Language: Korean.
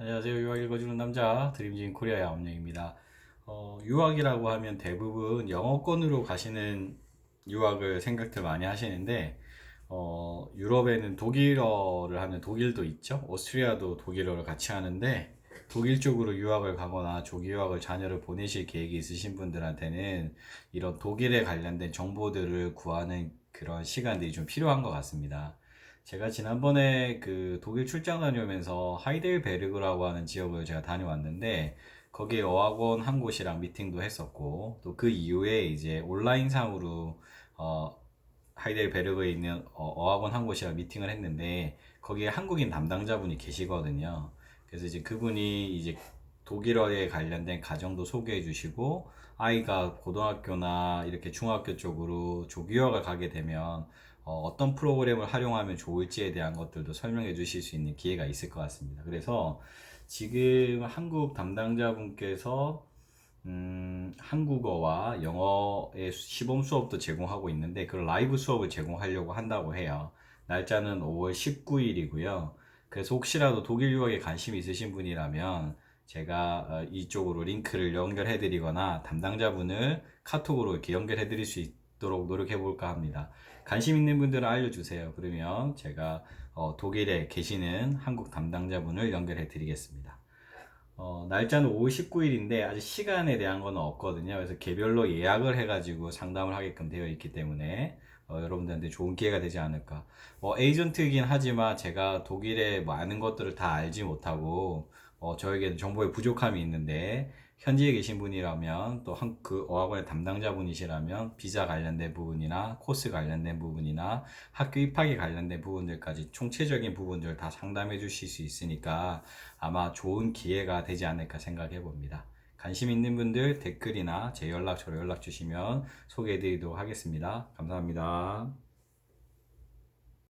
안녕하세요. 유학 읽어주는 남자 드림진 코리아의 엄영입니다. 어, 유학이라고 하면 대부분 영어권으로 가시는 유학을 생각들 많이 하시는데 어, 유럽에는 독일어를 하는 독일도 있죠. 오스트리아도 독일어를 같이 하는데 독일 쪽으로 유학을 가거나 조기 유학을 자녀를 보내실 계획이 있으신 분들한테는 이런 독일에 관련된 정보들을 구하는 그런 시간들이 좀 필요한 것 같습니다. 제가 지난번에 그 독일 출장 다녀오면서 하이델베르그라고 하는 지역을 제가 다녀왔는데 거기에 어학원 한 곳이랑 미팅도 했었고 또 그 이후에 이제 온라인상으로 어 하이델베르그에 있는 어, 학원 한 곳이랑 미팅을 했는데 거기에 한국인 담당자분이 계시거든요. 그래서 이제 그분이 이제 독일어에 관련된 가정도 소개해 주시고 아이가 고등학교나 이렇게 중학교 쪽으로 조기유학을 가게 되면 어, 떤 프로그램을 활용하면 좋을지에 대한 것들도 설명해 주실 수 있는 기회가 있을 것 같습니다. 그래서 지금 한국 담당자분께서 음, 한국어와 영어의 시범 수업도 제공하고 있는데 그 라이브 수업을 제공하려고 한다고 해요. 날짜는 5월 19일이고요. 그래서 혹시라도 독일 유학에 관심이 있으신 분이라면 제가 어, 이쪽으로 링크를 연결해 드리거나 담당자분을 카톡으로 이렇게 연결해 드릴 수 있 도록 노력해 볼까 합니다. 관심 있는 분들은 알려주세요. 그러면 제가 어, 독일에 계시는 한국 담당자분을 연결해 드리겠습니다. 어, 날짜는 5월 19일인데 아직 시간에 대한 건 없거든요. 그래서 개별로 예약을 해가지고 상담을 하게끔 되어 있기 때문에 어, 여러분들한테 좋은 기회가 되지 않을까. 뭐 에이전트이긴 하지만 제가 독일의 많은 것들을 다 알지 못하고 어, 저에게는 정보의 부족함이 있는데 현지에 계신 분이라면 또그 어학원의 담당자분이시라면 비자 관련된 부분이나 코스 관련된 부분이나 학교 입학에 관련된 부분들까지 총체적인 부분들 다 상담해 주실 수 있으니까 아마 좋은 기회가 되지 않을까 생각해 봅니다. 관심 있는 분들 댓글이나 제 연락처로 연락 주시면 소개해 드리도록 하겠습니다. 감사합니다.